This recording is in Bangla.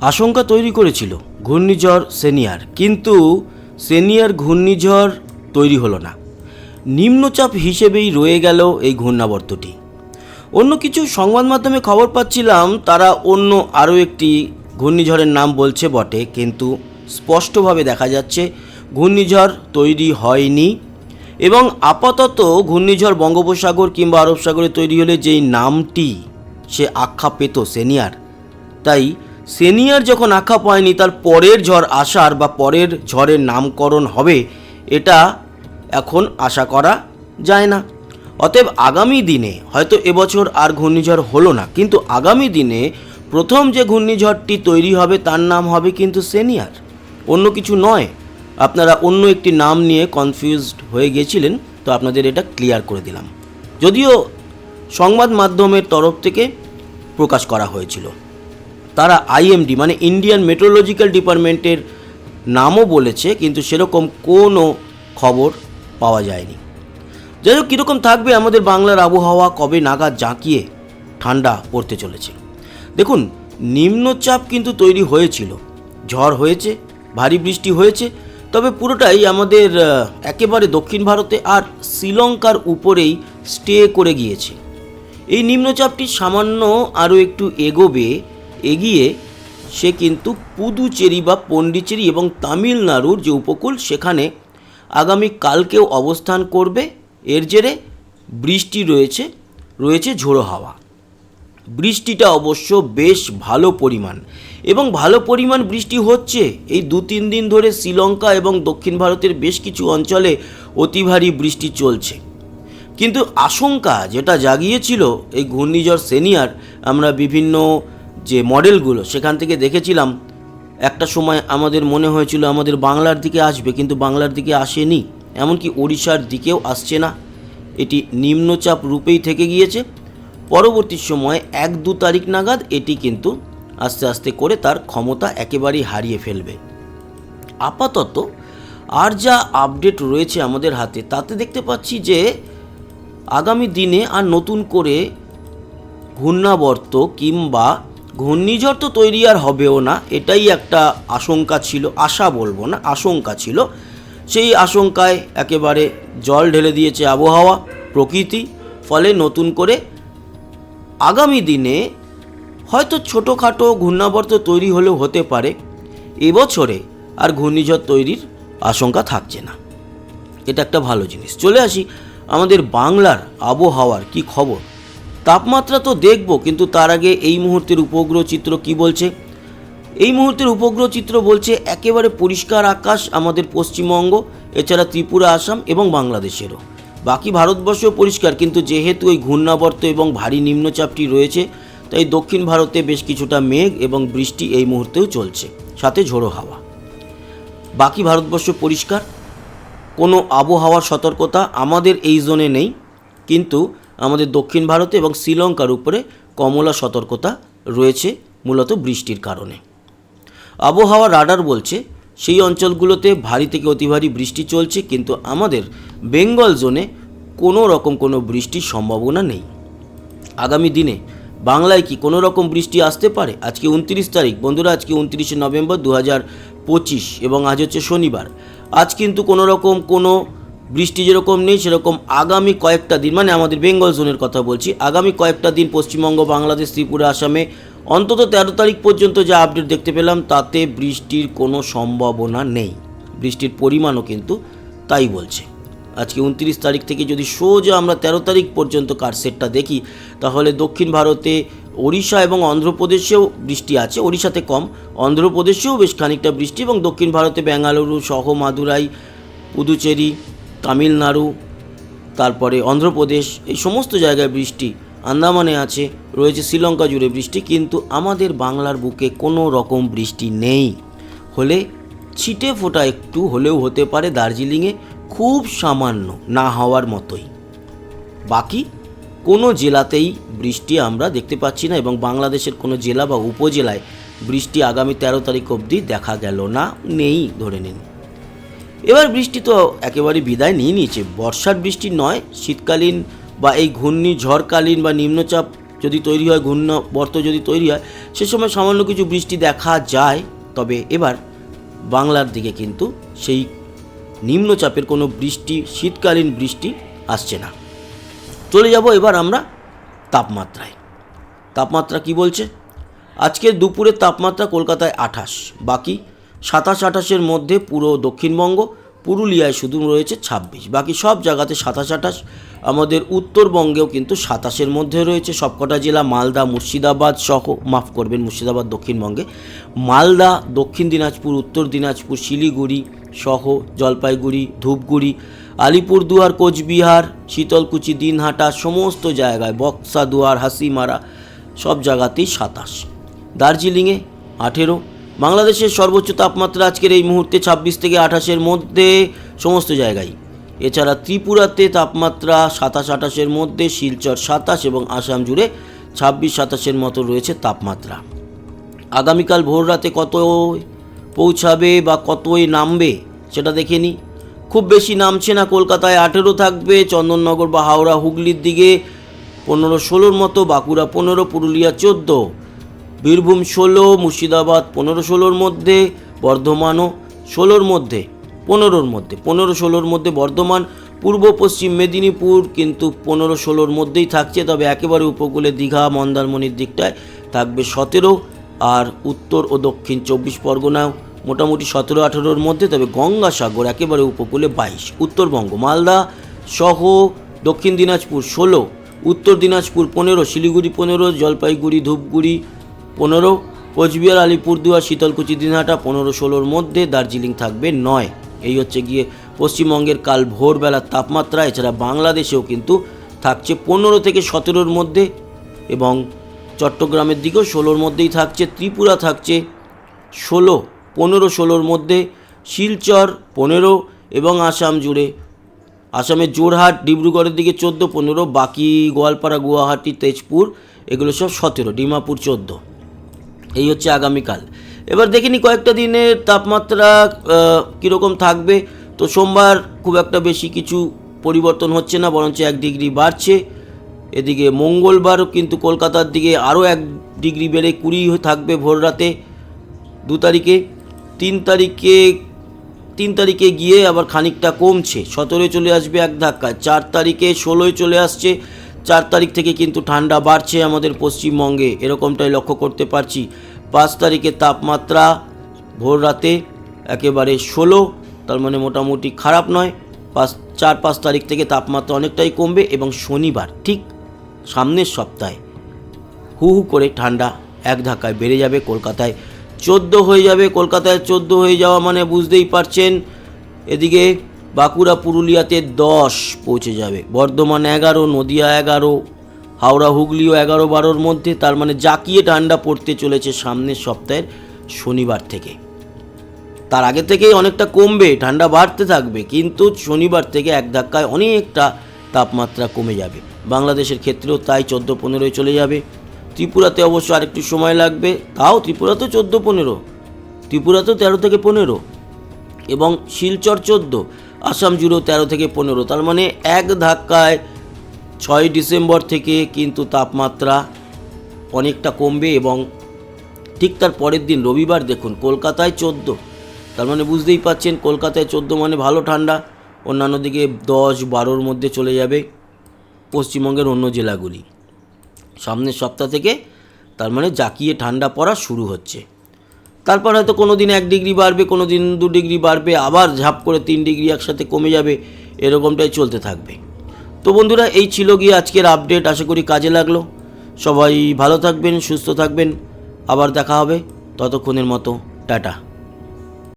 আশঙ্কা তৈরি করেছিল ঘূর্ণিঝড় সেনিয়ার, কিন্তু সেনিয়ার ঘূর্ণিঝড় তৈরি হলো না। নিম্নচাপ হিসেবেই রয়ে গেল এই ঘূর্ণাবর্তটি। অন্য কিছু সংবাদ মাধ্যমে খবর পাচ্ছিলাম, তারা অন্য আরও একটি ঘূর্ণিঝড়ের নাম বলছে বটে, কিন্তু স্পষ্টভাবে দেখা যাচ্ছে ঘূর্ণিঝড় তৈরি হয়নি এবং আপাতত ঘূর্ণিঝড় বঙ্গোপসাগর কিংবা আরব সাগরে তৈরি হলে যেই নামটি সে আখ্যা পেত সেনিয়ার, তাই সিনিয়র যখন আখ্যা পায়নি তার পরের ঝড় আসার বা পরের ঝড়ের নামকরণ হবে, এটা এখন আশা করা যায় না। অতএব আগামী দিনে হয়তো এবছর আর ঘূর্ণিঝড় হলো না, কিন্তু আগামী দিনে প্রথম যে ঘূর্ণিঝড়টি তৈরি হবে, তার নাম হবে কিন্তু সেনিয়র। অন্য কিছু নয়। আপনারা অন্য একটি নাম নিয়ে কনফিউজড হয়ে গেছিলেন, তো আপনাদের এটা ক্লিয়ার করে দিলাম। যদিও সংবাদ মাধ্যমের তরফ থেকে প্রকাশ করা হয়েছিল। তারা আইএমডি মানে ইন্ডিয়ান মেট্রোলজিক্যাল ডিপার্টমেন্টের নামও বলেছে, কিন্তু সেরকম কোনো খবর পাওয়া যায়নি। যাই হোক কীরকম থাকবে আমাদের বাংলার আবহাওয়া, কবে নাগাদ জাঁকিয়ে ঠান্ডা পড়তে চলেছে। দেখুন, নিম্নচাপ কিন্তু তৈরি হয়েছিল। ঝড় হয়েছে, ভারী বৃষ্টি হয়েছে, তবে পুরোটাই আমাদের একেবারে দক্ষিণ ভারতে আর শ্রীলঙ্কার উপরেই স্টে করে গিয়েছে। এই নিম্নচাপটি সামান্য আরও একটু এগোবে এগিয়ে, সে কিন্তু পুদুচেরি বা পন্ডিচেরি এবং তামিলনাড়ুর যে উপকূল, সেখানে আগামী কালকেও অবস্থান করবে। এর জেরে বৃষ্টি রয়েছে রয়েছে ঝোড়ো হাওয়া। বৃষ্টিটা অবশ্য বেশ ভালো পরিমাণ এবং ভালো পরিমাণ বৃষ্টি হচ্ছে। এই দু তিন দিন ধরে শ্রীলঙ্কা এবং দক্ষিণ ভারতের বেশ কিছু অঞ্চলে অতি ভারী বৃষ্টি চলছে। কিন্তু আশঙ্কা যেটা জাগিয়েছিল, এই ঘূর্ণিঝড় সেনিয়ার, আমরা বিভিন্ন যে মডেলগুলো, সেখান থেকে দেখেছিলাম, একটা সময় আমাদের মনে হয়েছিল আমাদের বাংলার দিকে আসবে, কিন্তু বাংলার দিকে আসেনি। এমনকি ওড়িশার দিকেও আসছে না। এটি নিম্নচাপ রূপেই থেকে গিয়েছে। পরবর্তী সময়ে এক দু তারিখ নাগাদ এটি কিন্তু আস্তে আস্তে করে তার ক্ষমতা একেবারেই হারিয়ে ফেলবে। আপাতত আর যা আপডেট রয়েছে আমাদের হাতে, তাতে দেখতে পাচ্ছি যে আগামী দিনে আর নতুন করে ঘূর্ণাবর্ত কিংবা ঘূর্ণিঝড় তো তৈরি আর হবেও না, এটাই একটা আশঙ্কা ছিল, আশা বলব না, আশঙ্কা ছিল। সেই আশঙ্কায় একেবারে জল ঢেলে দিয়েছে আবহাওয়া, প্রকৃতি, ফলে নতুন করে আগামী দিনে হয়তো ছোটোখাটো ঘূর্ণাবর্ত তৈরি হলেও হতে পারে, এবছরে আর ঘূর্ণিঝড় তৈরির আশঙ্কা থাকছে না। এটা একটা ভালো জিনিস। চলে আসি আমাদের বাংলার আবহাওয়ার কি খবর? তাপমাত্রা তো দেখব, কিন্তু তার আগে এই মুহূর্তের উপগ্রহ চিত্র কি বলছে? এই মুহূর্তের উপগ্রহ চিত্র বলছে একেবারে পরিষ্কার আকাশ, আমাদের পশ্চিমবঙ্গ, এছাড়া ত্রিপুরা, আসাম এবং বাংলাদেশেরও। বাকি ভারতবর্ষ পরিষ্কার, কিন্তু যেহেতু ওই ঘূর্ণাবর্ত এবং ভারী নিম্নচাপটি রয়েছে, তাই দক্ষিণ ভারতে বেশ কিছুটা মেঘ এবং বৃষ্টি এই মুহূর্তেও চলছে, সাথে ঝোড়ো হাওয়া। বাকি ভারতবর্ষ পরিষ্কার? কোনো আবহাওয়ার সতর্কতা আমাদের এই জোনে নেই, কিন্তু আমাদের দক্ষিণ ভারতে এবং শ্রীলঙ্কার উপরে কমলা সতর্কতা রয়েছে, মূলত বৃষ্টির কারণে। আবহাওয়া রাডার বলছে, সেই অঞ্চলগুলোতে ভারী থেকে অতি ভারী বৃষ্টি চলছে, কিন্তু আমাদের বেঙ্গল জোনে কোনো রকম কোনো বৃষ্টির সম্ভাবনা নেই। আগামী দিনে বাংলায় কি কোনো রকম বৃষ্টি আসতে পারে? আজকে উনত্রিশ তারিখ। বন্ধুরা, আজকে উনত্রিশে নভেম্বর দু হাজার পঁচিশ এবং আজ হচ্ছে শনিবার। আজ কিন্তু কোনো রকম কোনো বৃষ্টি যেরকম নেই, সেরকম আগামী কয়েকটা দিন মানে আমাদের বেঙ্গল জোনের কথা বলছি, আগামী কয়েকটা দিন পশ্চিমবঙ্গ, বাংলাদেশ, ত্রিপুরা, আসামে অন্তত তেরো তারিখ পর্যন্ত যা আপডেট দেখতে পেলাম, তাতে বৃষ্টির কোনো সম্ভাবনা নেই। বৃষ্টির পরিমাণও কিন্তু তাই বলছে। আজকে উনত্রিশ তারিখ থেকে যদি সোজা আমরা তেরো তারিখ পর্যন্ত কারসেটটা দেখি, তাহলে দক্ষিণ ভারতে ওড়িশা এবং অন্ধ্রপ্রদেশেও বৃষ্টি আছে, ওড়িশাতে কম, অন্ধ্রপ্রদেশেও বেশ খানিকটা বৃষ্টি এবং দক্ষিণ ভারতে বেঙ্গালুরু সহ মাদুরাই, পুদুচেরি তামিলনাড়ু, তারপরে অন্ধ্রপ্রদেশ, এই সমস্ত জায়গায় বৃষ্টি আন্দামানে আছে, রয়েছে শ্রীলঙ্কা জুড়ে বৃষ্টি, কিন্তু আমাদের বাংলার বুকে কোনো রকম বৃষ্টি নেই। হলে ছিটে ফোটা একটু হলেও হতে পারে দার্জিলিংয়ে, খুব সামান্য, না হওয়ার মতোই। বাকি কোনো জেলাতেই বৃষ্টি আমরা দেখতে পাচ্ছি না এবং বাংলাদেশের কোনো জেলা বা উপজেলায় বৃষ্টি আগামী তেরো তারিখ অবধি দেখা গেল না, নেই ধরে নিন। এবার বৃষ্টি তো একেবারে বিদায় নিয়ে নিয়েছে। বর্ষার বৃষ্টি নয়, শীতকালীন বা এই ঘূর্ণিঝড়কালীন বা নিম্নচাপ যদি তৈরি হয় ঘূর্ণাবর্ত যদি তৈরি হয়, সে সময় সামান্য কিছু বৃষ্টি দেখা যায়। তবে এবার বাংলার দিকে কিন্তু সেই নিম্নচাপের কোনো বৃষ্টি, শীতকালীন বৃষ্টি আসছে না। চলে যাব এবার আমরা তাপমাত্রায়। তাপমাত্রা কি বলছে? আজকের দুপুরের তাপমাত্রা কলকাতায় আঠাশ, বাকি সাতাশ আঠাশের মধ্যে পুরো দক্ষিণবঙ্গ, পুরুলিয়ায় শুধু রয়েছে ছাব্বিশ। বাকি সব জায়গাতে সাতাশ আঠাশ, আমাদের উত্তরবঙ্গেও কিন্তু সাতাশের মধ্যে রয়েছে। সবকটা জেলা মালদা, মুর্শিদাবাদ সহ, মাফ করবেন, মুর্শিদাবাদ দক্ষিণবঙ্গে। মালদা, দক্ষিণ দিনাজপুর, উত্তর দিনাজপুর, শিলিগুড়ি সহ, জলপাইগুড়ি, ধূপগুড়ি, আলিপুরদুয়ার, কোচবিহার, শীতলকুচি, দিনহাটা, সমস্ত জায়গায় বক্সা, দুয়ার, হাসিমারা সব জায়গাতেই সাতাশ। দার্জিলিংয়ে আঠেরো বাংলাদেশের সর্বোচ্চ তাপমাত্রা আজকের এই মুহূর্তে ছাব্বিশ থেকে আঠাশের মধ্যে সমস্ত জায়গায়। এছাড়া ত্রিপুরাতে তাপমাত্রা সাতাশ আঠাশের মধ্যে, শিলচর সাতাশ এবং আসাম জুড়ে ছাব্বিশ সাতাশের মতো রয়েছে তাপমাত্রা। আগামীকাল ভোর রাতে কত পৌঁছাবে বা কতই নামবে সেটা দেখে নিই। খুব বেশি নামছে না, কলকাতায় আঠেরো থাকবে, চন্দননগর বা হাওড়া, হুগলির দিকে পনেরো ষোলোর মতো, বাঁকুড়া পনেরো, পুরুলিয়া চোদ্দ বীরভূম ষোলো, মুর্শিদাবাদ পনেরো ষোলোর মধ্যে, বর্ধমানও ষোলোর মধ্যে, পনেরোর মধ্যে, পনেরো ষোলোর মধ্যে বর্ধমান, পূর্ব পশ্চিম মেদিনীপুর কিন্তু পনেরো ষোলোর মধ্যেই থাকছে, তবে একেবারে উপকূলে দীঘা, মন্দারমণির দিকটায় থাকবে সতেরো আর উত্তর ও দক্ষিণ চব্বিশ পরগনাও মোটামুটি সতেরো আঠেরোর মধ্যে, তবে গঙ্গাসাগর একেবারে উপকূলে বাইশ। উত্তরবঙ্গ, মালদা সহ দক্ষিণ দিনাজপুর ষোলো, উত্তর দিনাজপুর পনেরো, শিলিগুড়ি পনেরো, জলপাইগুড়ি, ধূপগুড়ি পনেরো, কোচবিহার, আলিপুরদুয়ার, শীতলকুচি, দিনহাটা, পনেরো, ষোলোর মধ্যে দার্জিলিং থাকবে নয়। এই হচ্ছে গিয়ে পশ্চিমবঙ্গের কাল ভোরবেলার তাপমাত্রা, এছাড়া বাংলাদেশেও কিন্তু থাকছে পনেরো থেকে সতেরোর মধ্যে এবং চট্টগ্রামের দিকেও ষোলোর মধ্যেই থাকছে, ত্রিপুরা থাকছে ষোলো, পনেরো, ষোলোর মধ্যে শিলচর পনেরো এবং আসাম জুড়ে, আসামের জোরহাট ডিব্রুগড়ের দিকে চোদ্দ, পনেরো, বাকি গোয়ালপাড়া, গুয়াহাটি, তেজপুর, এগুলো সব সতেরো, ডিমাপুর চোদ্দ। এই হচ্ছে আগামীকাল। এবার দেখিনি কয়েকটা দিনের তাপমাত্রা কীরকম থাকবে। তো সোমবার খুব একটা বেশি কিছু পরিবর্তন হচ্ছে না, বরঞ্চ এক ডিগ্রি বাড়ছে। এদিকে মঙ্গলবারও কিন্তু কলকাতার দিকে আরও এক ডিগ্রি বেড়ে কুড়ি থাকবে ভোর রাতে দু তারিখে। তিন তারিখে তিন তারিখে গিয়ে আবার খানিকটা কমছে। সতেরোয় চলে আসবে এক ধাক্কায়। চার তারিখে ষোলোয় চলে আসছে। চার তারিখ থেকে কিন্তু ঠান্ডা বাড়ছে আমাদের পশ্চিমবঙ্গে। এরকমটাই লক্ষ্য করতে পারছি। পাঁচ তারিখে তাপমাত্রা ভোর রাতে একেবারে ষোলো, তার মানে মোটামুটি খারাপ নয়। পাঁচ, চার, পাঁচ তারিখ থেকে তাপমাত্রা অনেকটাই কমবে এবং শনিবার, ঠিক সামনের সপ্তাহে হু হু করে ঠান্ডা এক ধাক্কায় বেড়ে যাবে কলকাতায়। চোদ্দ হয়ে যাবে, কলকাতায় চোদ্দ হয়ে যাওয়া মানে বুঝতেই পারছেন। এদিকে বাঁকুড়া পুরুলিয়াতে দশ পৌঁছে যাবে। বর্ধমান এগারো, নদিয়া এগারো, হাওড়া, হুগলিও এগারো বারোর মধ্যে, তার মানে জাকিয়ে ঠান্ডা পড়তে চলেছে সামনের সপ্তাহের শনিবার থেকে। তার আগে থেকেই অনেকটা কমবে, ঠান্ডা বাড়তে থাকবে, কিন্তু শনিবার থেকে এক ধাক্কায় অনেকটা তাপমাত্রা কমে যাবে। বাংলাদেশের ক্ষেত্রেও তাই চোদ্দ পনেরোয় চলে যাবে। ত্রিপুরাতে অবশ্য আরেকটু সময় লাগবে, তাও ত্রিপুরাতেও চোদ্দ পনেরো, ত্রিপুরাতেও তেরো থেকে পনেরো এবং শিলচর চোদ্দ। আসাম জুড়েও তেরো থেকে পনেরো। তার মানে এক ধাক্কায় ছয় ডিসেম্বর থেকে কিন্তু তাপমাত্রা অনেকটা কমবে এবং ঠিক তার পরের দিন, রবিবার দেখুন, কলকাতায় চোদ্দ। তার মানে বুঝতেই পাচ্ছেন, কলকাতায় চোদ্দ মানে ভালো ঠান্ডা। অন্যান্য দিকে দশ, বারোর মধ্যে চলে যাবে পশ্চিমবঙ্গের অন্য জেলাগুলি। সামনের সপ্তাহ থেকে তার মানে জাকিয়ে ঠান্ডা পড়া শুরু হচ্ছে। তারপর হয়তো কোনো দিন এক ডিগ্রি বাড়বে, কোনো দিন দু ডিগ্রি বাড়বে, আবার ঝাপ করে তিন ডিগ্রি একসাথে কমে যাবে, এরকমটাই চলতে থাকবে। তো বন্ধুরা, এই ছিল গিয়ে আজকের আপডেট আশা করি কাজে লাগল। সবাই ভালো থাকবেন, সুস্থ থাকবেন। আবার দেখা হবে ততক্ষণের মতো। টাটা।